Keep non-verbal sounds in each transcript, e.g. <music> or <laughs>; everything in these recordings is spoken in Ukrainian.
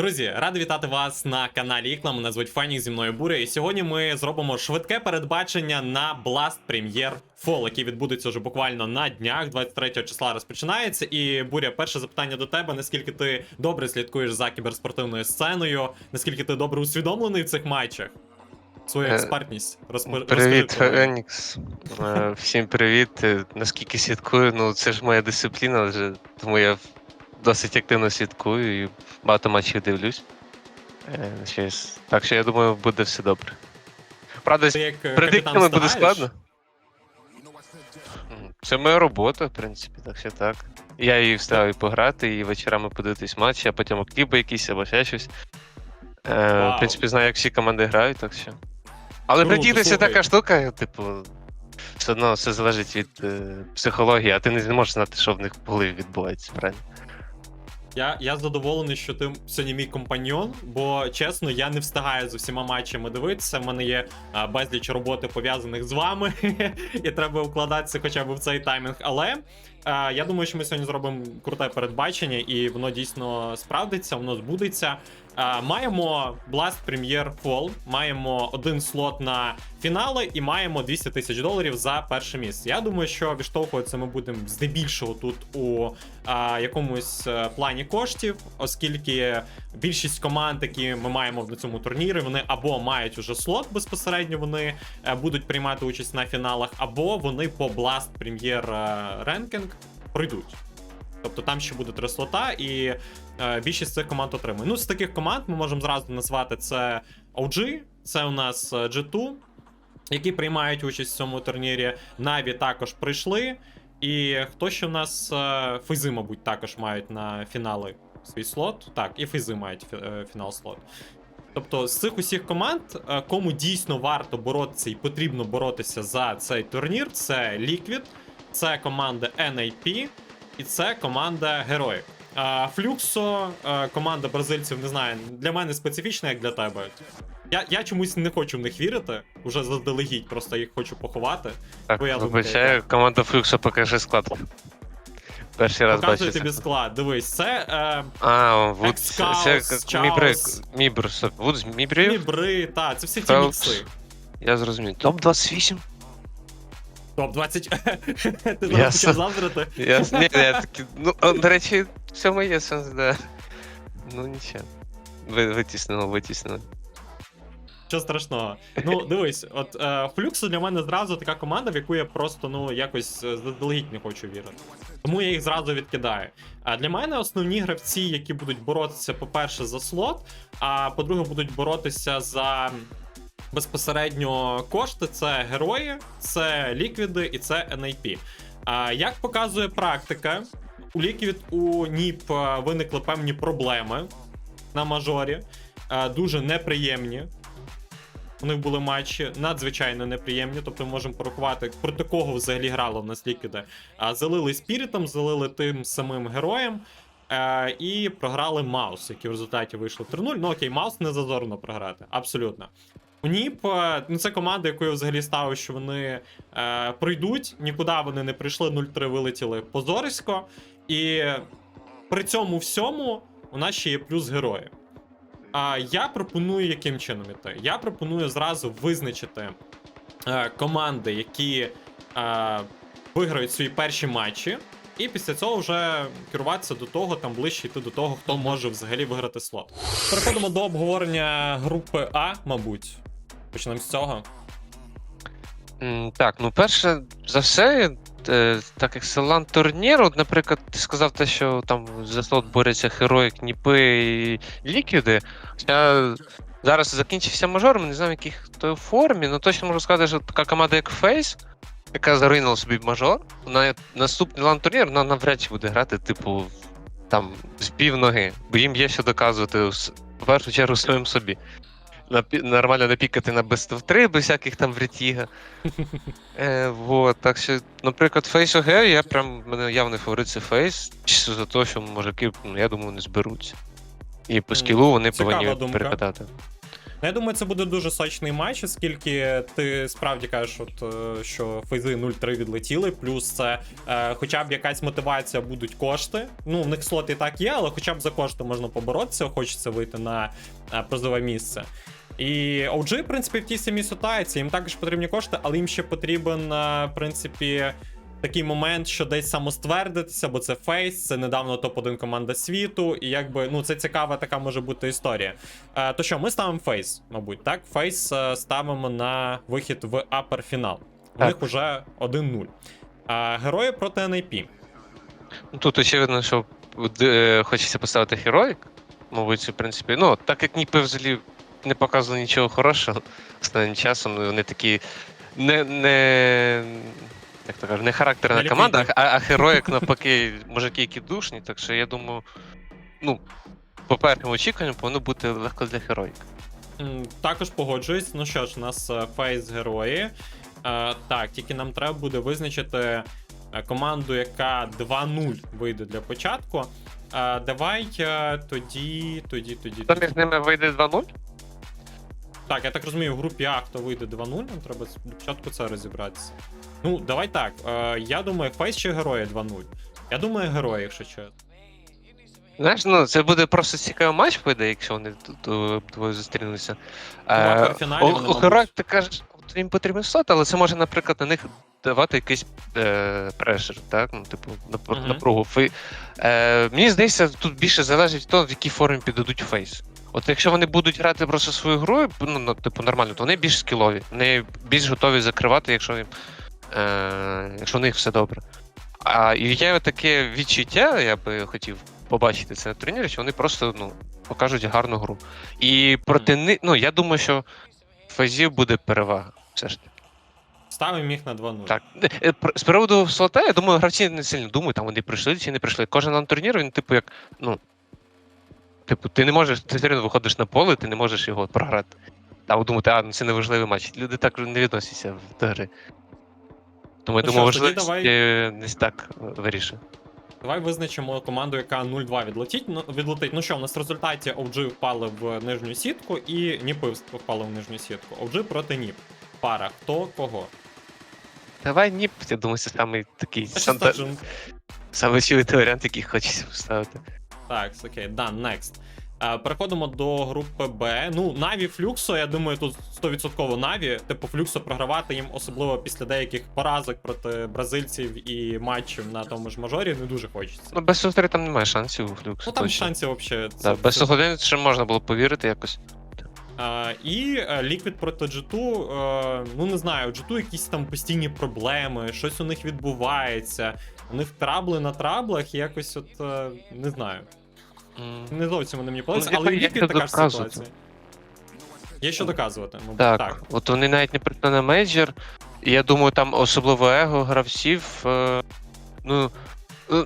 Друзі, радий вітати вас на каналі Ікла. Мене звуть Фенік, зі мною Буря. І сьогодні ми зробимо швидке передбачення на Blast Premier Fall, який відбудеться вже буквально на днях, 23 числа розпочинається. І Буря, перше запитання до тебе: наскільки ти добре слідкуєш за кіберспортивною сценою? Наскільки ти добре усвідомлений в цих матчах? Свою Е, експертність розпо- Привіт. Фенікс. Е, Всім привіт. Е, Наскільки слідкую, ну це ж моя дисципліна вже, тому я досить активно слідкую і багато матчів дивлюсь. Е, Так що я думаю, буде все добре. Правда, Ти як е, предиктами буде складно. Це моя робота, в принципі, так що так. Я її встигаю пограти, і вечорами подивитись матчі, а потім кліпи якісь або ще щось. Е, в принципі, знаю, як всі команди грають, так що. Але придіти це така штука, типу, все одно все залежить від е, психології, а ти не можеш знати, що в них в голові відбувається, правильно? Я, я задоволений, що ти сьогодні мій компаньйон, бо чесно, я не встигаю з усіма матчами дивитися. В мене є а, безліч роботи пов'язаних з вами, <laughs> і треба вкладатися хоча б в цей таймінг. Але а, я думаю, що ми сьогодні зробимо круте передбачення, і воно дійсно справдиться, воно збудеться. Маємо Blast Premier Fall, маємо один слот на фінали і маємо 200 тисяч доларів за перше місце. Я думаю, що відштовхуватися ми будемо здебільшого тут у а, якомусь е, плані коштів, оскільки більшість команд, які ми маємо на цьому турнірі, вони або мають уже слот безпосередньо, вони е, будуть приймати участь на фіналах, або вони по Blast Premier е, Ranking пройдуть. Тобто там ще буде три слота, і е, більшість цих команд отримує. Ну, з таких команд ми можемо зразу назвати це OG, це у нас е, G2, які приймають участь в цьому турнірі. Наві також прийшли. І хто ще у нас е, Фейзи, мабуть, також мають на фінали свій слот. Так, і Фейзи мають фі- е, фінал слот. Тобто з цих усіх команд, е, кому дійсно варто боротися і потрібно боротися за цей турнір, це Liquid, це команда NAP і це команда Героїк. А, Флюксо, команда бразильців, не знаю, для мене специфічна, як для тебе. Я, я чомусь не хочу в них вірити, уже заздалегідь, просто їх хочу поховати. Так, Твоя думка вибачаю, команда Флюкса покаже склад. Перший раз бачу. тобі склад. Дивись, це е, А, Вуд, це Мібри, Мібр, Вуд з Мібрів? Мібри, та, це всі ті мікси. Я зрозумів. Топ-28? Топ 20. <laughs> Ти зараз Ясно. почав ні, я таки, ну, а, до речі, в цьому є сенс, да. Ну нічого. Ви, витіснило, витіснило. Що страшного. Ну, дивись, от е, Флюксу для мене зразу така команда, в яку я просто ну якось е, заздалегідь не хочу вірити. Тому я їх зразу відкидаю. А для мене основні гравці, які будуть боротися, по-перше, за слот, а по-друге, будуть боротися за безпосередньо кошти, це герої, це ліквіди і це NIP. Як показує практика, у ліквід у НІП е, виникли певні проблеми на мажорі, е, дуже неприємні. У них були матчі надзвичайно неприємні. Тобто ми можемо порахувати, проти кого взагалі грало в нас ліквіди. Залили спірітом, залили тим самим героєм. Е, і програли Маус, які в результаті вийшли 3-0. Ну окей, Маус не зазорно програти. Абсолютно. У НІП, е, ну це команда, яку я взагалі ставив, що вони е, прийдуть. Нікуди вони не прийшли, 0-3 вилетіли позорисько. І при цьому всьому у нас ще є плюс герої. А я пропоную яким чином іти? Я пропоную зразу визначити е, команди, які е, виграють свої перші матчі, і після цього вже керуватися до того, там ближче йти до того, хто може взагалі виграти слот. Переходимо до обговорення групи А, мабуть. Почнемо з цього. Так, ну перше за все, е, так як селан турнір, от, наприклад, ти сказав те, що там за слот борються герої, кніпи і ліквіди. Я зараз закінчився мажор, ми не знаю, в яких то формі, ну точно можу сказати, що така команда, як Фейс, яка заруйнила собі мажор, на наступний лан турнір вона навряд чи буде грати, типу, там, з пів ноги, бо їм є що доказувати в першу чергу самим собі. Напі- нормально напікати на Best of 3 без всяких там врятіга. <laughs> Е, вот, так що, наприклад, Face OG, я прям в мене явний фаворит це Face, чисто за те, що мужики, ну, я думаю, не зберуться. І по скілу вони цікава повинні думка. перекатати. Ну, я думаю, це буде дуже сочний матч, оскільки ти справді кажеш, от, е, що фейзи 0-3 відлетіли, плюс це е, хоча б якась мотивація будуть кошти. Ну, в них слот і так є, але хоча б за кошти можна поборотися, хочеться вийти на е, призове місце. І OG, в принципі, в тій самій ситуації, їм також потрібні кошти, але їм ще потрібен, е, в принципі, такий момент, що десь самоствердитися, бо це фейс, це недавно топ-1 команда світу, і якби ну це цікава така може бути історія. Е, то що, ми ставимо фейс, мабуть, так? Фейс е, ставимо на вихід в апер фінал. У них уже 1-0. Е, герої проти NIP. Ну, Тут очевидно, що е, хочеться поставити героїк. Мабуть, в принципі, ну, так як ніби взагалі не показували нічого хорошого останнім часом, вони такі не. не як то кажуть, не характерна Не команда, а, а героїк навпаки, <laughs> мужики, які душні. Так що я думаю, ну, по першим очікуванням повинно бути легко для героїк. Також погоджуюсь. Ну що ж, у нас е, фейс герої. Е, так, тільки нам треба буде визначити е, команду, яка 2-0 вийде для початку. Е, давай е, тоді, тоді, тоді. Тоді. між ними вийде 2-0? Так, я так розумію, в групі А хто вийде 2-0, нам треба спочатку це розібратися. Ну, давай так. Е, я думаю, фейс чи герої 2-0. Я думаю, герої, якщо чесно. Знаєш, ну це буде просто цікавий матч вийде, якщо вони тут двоє зустрінуться. В Е, у, у мабуть. ти кажеш, от їм потрібен слот, але це може, наприклад, на них давати якийсь е, прешер, так? Ну, типу, напругу. Фи... Е, мені здається, тут більше залежить від того, в якій формі піддадуть фейс. От якщо вони будуть грати просто свою гру, ну, типу, нормально, то вони більш скілові, вони більш готові закривати, якщо їм. Е, якщо у них все добре. А і є таке відчуття, я би хотів побачити це на турнірі, що вони просто ну, покажуть гарну гру. І проти них, ну я думаю, що в фазів буде перевага. Все ж таки. Ставимо їх на 2-0. Так. Е, З приводу слота, я думаю, гравці не сильно думають, там вони прийшли чи не прийшли. Кожен на турнір, він, типу, як, ну. Типу, ти не можеш, ти все одно виходиш на поле, ти не можеш його програти. Там думати, а, ну це не важливий матч. Люди так не відносяться до гри. Тому я Ну думаю, ж, тоді важливість давай. е, десь так вирішує. Давай визначимо команду, яка 0-2 відлетить. Ну, відлетить. Ну що, у нас в результаті OG впали в нижню сітку і Ніпи впали в нижню сітку. OG проти Ніп. Пара. Хто кого? Давай ніп, я думаю, це самий такий Та що стаджен? самий варіант, який хочеться поставити. Так, окей, done, next. Е, Переходимо до групи Б. Ну, Наві Флюксо, я думаю, тут 100% Наві. Типу, Флюксо програвати їм, особливо після деяких поразок проти бразильців і матчів на тому ж мажорі, не дуже хочеться. Ну, без сухаря там немає шансів у флюксу. Ну там точно. шансів взагалі. Да, без сухаря ще можна було повірити якось. А, і е, Liquid проти G2, е, ну не знаю, у G2 якісь там постійні проблеми, щось у них відбувається. У них трабли на траблах, і якось от е, не знаю. Не зовсім вони мені подобаються, Ну, але у як це така ж доказувати? ситуація. Є що доказувати. мабуть. Так, так. от вони навіть не прийшли на мейджор. І я думаю, там особливо его гравців. Е, ну, е,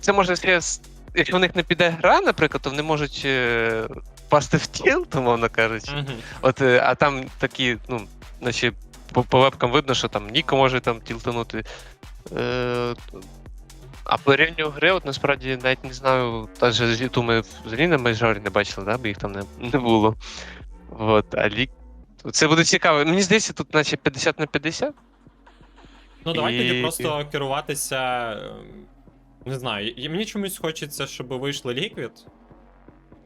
це може ще. з- Якщо в них не піде гра, наприклад, то вони можуть е, впасти в тіл, умовно кажучи. Мгм. От, е, а там такі, ну, наче по, по вебкам видно, що там Ніко може там тілтанути. Е, а по рівню гри, от насправді навіть не знаю, та ж з Юту ми взагалі на мейджорі не бачили, да? бо їх там не, не було. От, а лік. Це буде цікаво. Мені здається, тут наче 50 на 50. Ну давай тоді І- просто керуватися. е, Не знаю, і мені чомусь хочеться, щоб вийшли Liquid.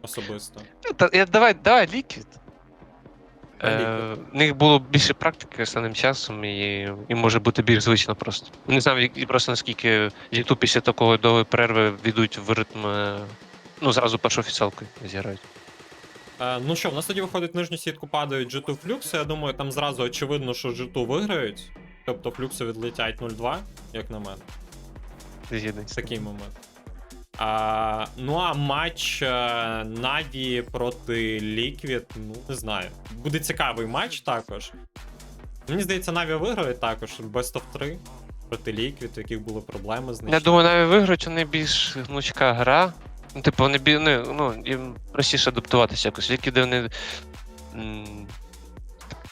Особисто. Та, я, давай, давай ліквід. Е, в них було більше практики останнім часом, і, і може бути більш звично просто. Не знаю, як- просто наскільки YouTube після такої довгої перерви війдуть в ритм. е, Ну, зразу першу офіціалку зіграють. Е, ну що, в нас тоді виходить нижню сітку падають G2 Flux. Я думаю, там зразу очевидно, що G2 виграють. Тобто Флюксу відлетять 0-2, як на мене. Згідний. Такий момент. А, ну а матч е, Na'Vi проти Liquid, ну не знаю. Буде цікавий матч також. Мені здається, Na'Vi виграють також Best of 3 проти Liquid, у яких були проблеми з Я думаю, навіть виграють вони більш гнучка гра. Ну, типу, вони ну, ну, їм простіше адаптуватися якось. Які вони.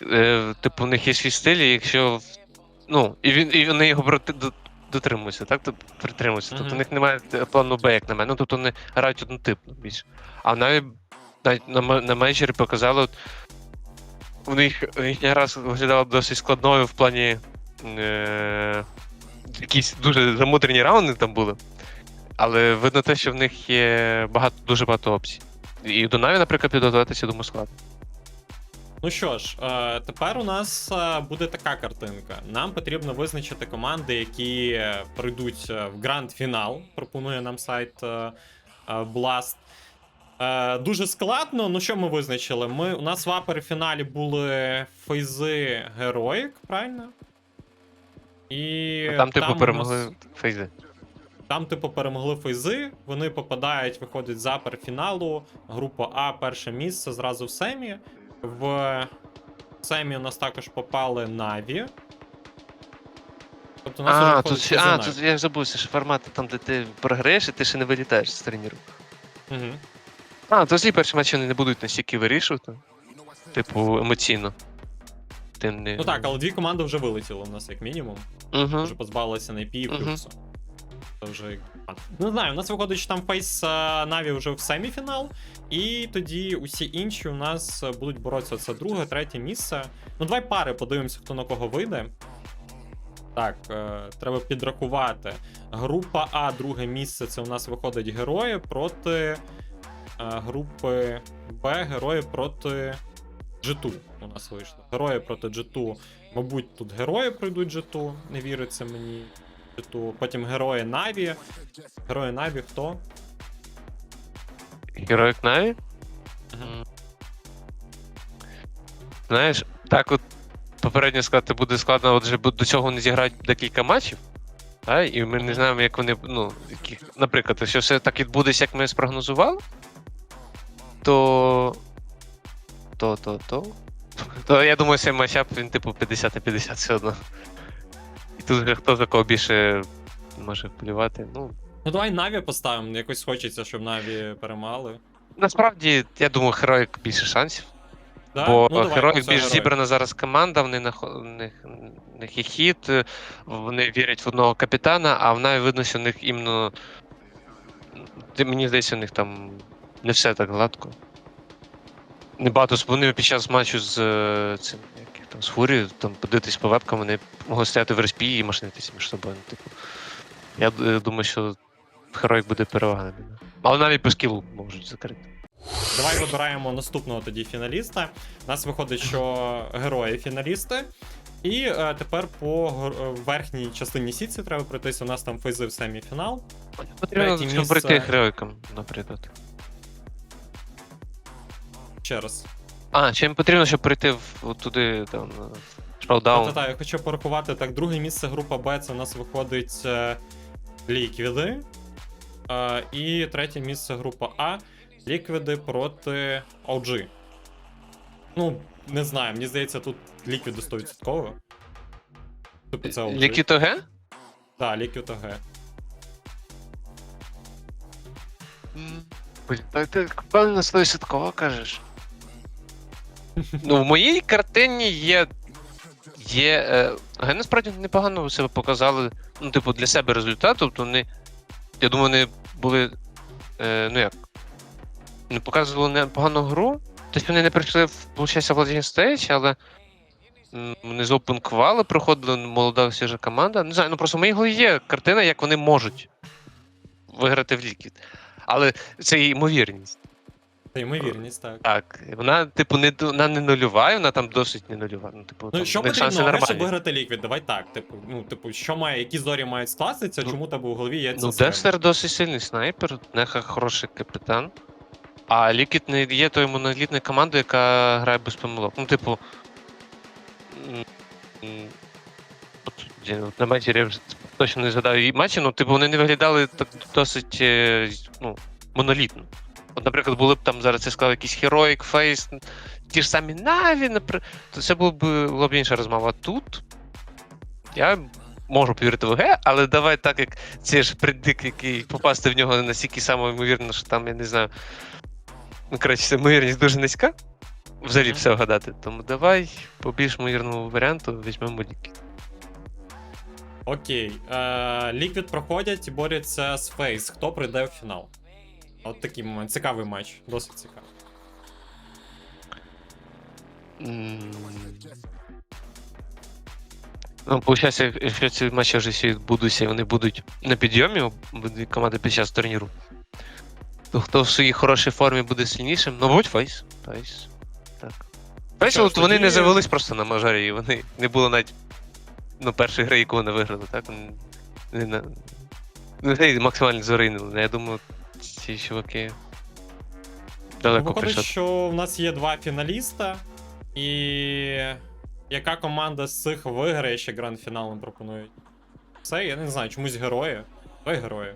Е, типу, у них є свій стиль, і якщо. Ну, і, він, і вони його дотримуються, так? Тобто притримуються. Тобто Мгм. у них немає е, плану Б, як на мене. Ну, тобто вони грають однотипно більше. А навіть, навіть на, на менеджері показали, от, у них їхня гра виглядала досить складною в плані. Е- якісь дуже замудрені раунди там були. Але видно те, що в них є багато, дуже багато опцій. І до Наві, наприклад, підготуватися, думаю, складно. Ну що ж, е, тепер у нас е, буде така картинка. Нам потрібно визначити команди, які прийдуть е, в гранд-фінал. Пропонує нам сайт Blast. Дуже складно. Ну що ми визначили? Ми, у нас в апер фіналі були фейзи Heroic, правильно? І Там, типу, нас- перемогли фейзи. Там, типу, перемогли фейзи, вони попадають, виходять з фіналу. Група А, перше місце зразу в семі. В семі у нас також попали Наві. Тобто у нас А, тут, ще- а, тут я забувся, що формати там, де ти програєш, і ти ще не вилітаєш з турніру. Мгм. А, то ці перші матчі вони не будуть настільки вирішувати. Типу, емоційно. Ти не... Ну так, але дві команди вже вилетіли у нас, як мінімум. Угу. Вже позбавилися на IP і Мгм. плюсу. Вже. Не знаю, у нас виходить, що там фейс Наві вже в семіфінал, і тоді усі інші у нас е, будуть боротися. Це друге, третє місце. Ну, давай пари подивимося, хто на кого вийде. Так, е, треба підрахувати. Група А, друге місце. Це у нас виходить герої проти е, групи Б, герої проти G2 у нас вийшло. Герої проти G2. Мабуть, тут герої пройдуть G2, не віриться мені. G2. Потім герої Наві. Герої Наві хто? Героїк Наві? Мгм. Знаєш, так от попередньо сказати буде складно, отже, до цього вони зіграють декілька матчів. А, і ми не знаємо, як вони. Ну, які, наприклад, якщо все так відбудеться, як ми спрогнозували, то. То, то, то. <laughs> То я думаю, цей матчап він типу 50 на 50 все одно. І тут вже хто за кого більше може впливати. Ну, Ну давай Наві поставимо. Якось хочеться, щоб Наві перемагали. насправді, я думаю, Героїк більше шансів. Да? Бо ну, давай, більш герої. зібрана зараз команда, вони нахо- в них, в них є хід, е, вони вірять в одного капітана, а в Наві видно, що в них іменно. Ти- Мені здається, у них там не все так гладко. Небагато з- вони під час матчу з е, цим, як там, з Фурією, там подивитись по вебкам, вони могли стояти в респі і машинитися між собою. ну, Типу. Я думаю, що Героїк буде перевага. Але навіть по скілу можуть закрити. Давай вибираємо наступного тоді фіналіста. У нас виходить, що герої фіналісти. І е, тепер по е, верхній частині сітці треба пройтися. У нас там фейзи в семіфінал. Потрібно щоб пройти місце. героїкам, наприклад. Ще раз. А, чи їм потрібно, щоб прийти в, туди, там, на шпалдаун? Та-та-та, я хочу порахувати. Так, друге місце група Б, це у нас виходить е, ліквіди. Е, і третє місце група А. Ліквіди проти OG. Ну, не знаю, мені здається, тут ліквіди 100%. Типу це OG. Лікіто Г? Так, ліквід ОГ. Блін, так ти певно 100% кажеш. Ну, в моїй картині є. Є. Е, Г насправді непогано себе показали. Ну, типу, для себе результат. Тобто вони. Я думаю, вони були. Е, ну як. Не показували непогану гру. Тобто вони не прийшли в, виходить, в Vladimir але. Вони з Quali проходили молода свіжа команда. Не знаю, ну просто в моїй голові є картина, як вони можуть виграти в ліквід. Але це ймовірність. Ймовірність, так. Так. Вона, типу, не, вона не нульова, вона там досить не нульова. Ну, типу, Ну, там, що потрібно, ОГ, щоб виграти ліквід? Давай так. Типу, ну, типу, що має, які зорі мають скластися, Ну, чому тебе у голові є це Ну? Декстер досить сильний снайпер, Неха хороший капітан. А Лікіт не є тою монолітною командою, яка грає без помилок. Ну, типу. м, от, от На матчі я вже точно не згадаю її матчі, ну, типу, вони не виглядали так досить е, ну, монолітно. От, наприклад, були б там зараз я сказав, якийсь Heroic, Face, ті ж самі Наві, наприклад, то це було б, була б інша розмова. А Тут я можу повірити в ОГ, але давай так, як це ж предик, який попасти в нього настільки само ймовірно, що там, я не знаю. Ну, коротше, ймовірність дуже низька. Взагалі все вгадати. Тому давай по більш ймовірному варіанту візьмемо ліки. Окей. Е, Ліквід проходять і борються з Фейс. Хто прийде в фінал? От такий момент. Цікавий матч, досить цікавий. Ну, виходить, якщо ці матчі вже всі відбудуться і вони будуть на підйомі, будуть команди під час турніру. То хто в своїй хорошій формі буде сильнішим? Ну, мабуть, Фейс. Фейс. Так. Фейс, Що ж, от вони тоді- не завелись просто на мажорі, і вони не було навіть ну, першої гри, яку вони виграли, так? Вони не на. Гри максимально зоринили. Я думаю, ці чуваки. Далеко Ну, Виходить, прийшли. що в нас є два фіналіста, і яка команда з цих виграє ще гранд-фіналом пропонують? Все, я не знаю, чомусь герої. Давай герої.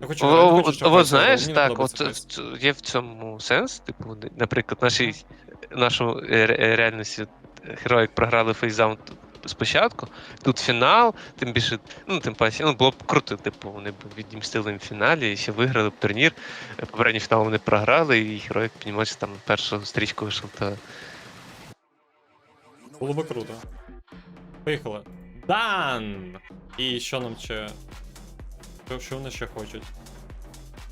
Я хочу, я не О, хочу, от Фейс знаєш, мені не так, от подобається ц- є в цьому сенс, типу, де- наприклад, нашій, нашу е, ре- реальності герої програли фейзаун спочатку, тут фінал, тим більше, ну, тим паче, ну, було б круто, типу, вони б відімстили їм в фіналі і ще виграли б турнір. Попередній фінал вони програли, і герой, піднімається там першу стрічку вийшов та Було би круто. Поїхали. Дан! І що нам ще. Що, вони ще хочуть?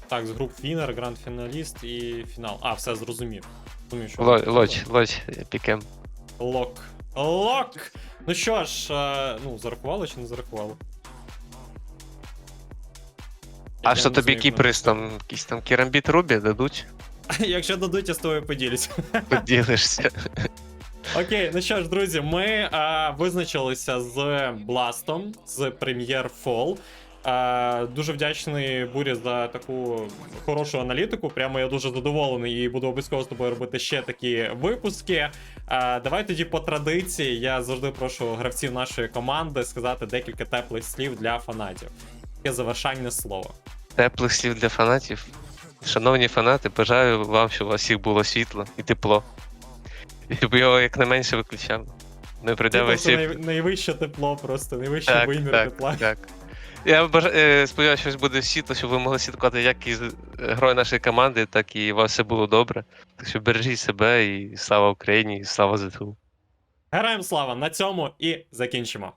Так, з груп Фінер, гранд-фіналіст і фінал. А, все зрозумів. Зрозумів, що Ло- вони хотіли. лодь, лодь, е, пікем. Лок. Лок! Ну що ж, е, ну, зарахували чи не зарахували? А що не тобі знаю, як там, якийсь там керамбіт Рубі дадуть? <laughs> Якщо дадуть, я з тобою поділюсь. <laughs> Поділишся. Окей, ну що ж, друзі, ми а, визначилися з Бластом з прем'єр Fall. Дуже вдячний Бурі за таку хорошу аналітику. Прямо я дуже задоволений і буду обов'язково з тобою робити ще такі випуски. Давай тоді по традиції. Я завжди прошу гравців нашої команди сказати декілька теплих слів для фанатів. Таке завершальне слово. Теплих слів для фанатів. Шановні фанати, бажаю вам, щоб у вас всіх було світло і тепло. І щоб його якнайменше виключав. Не прийде Це весь най, найвище тепло, просто найвищий Так, вимір так, тепла. так. Я бажа... е, сподіваюся, що буде світло, щоб ви могли слідкувати як із грою нашої команди, так і у вас все було добре. Так що бережіть себе і слава Україні, і слава ЗТУ. Героям слава! На цьому і закінчимо.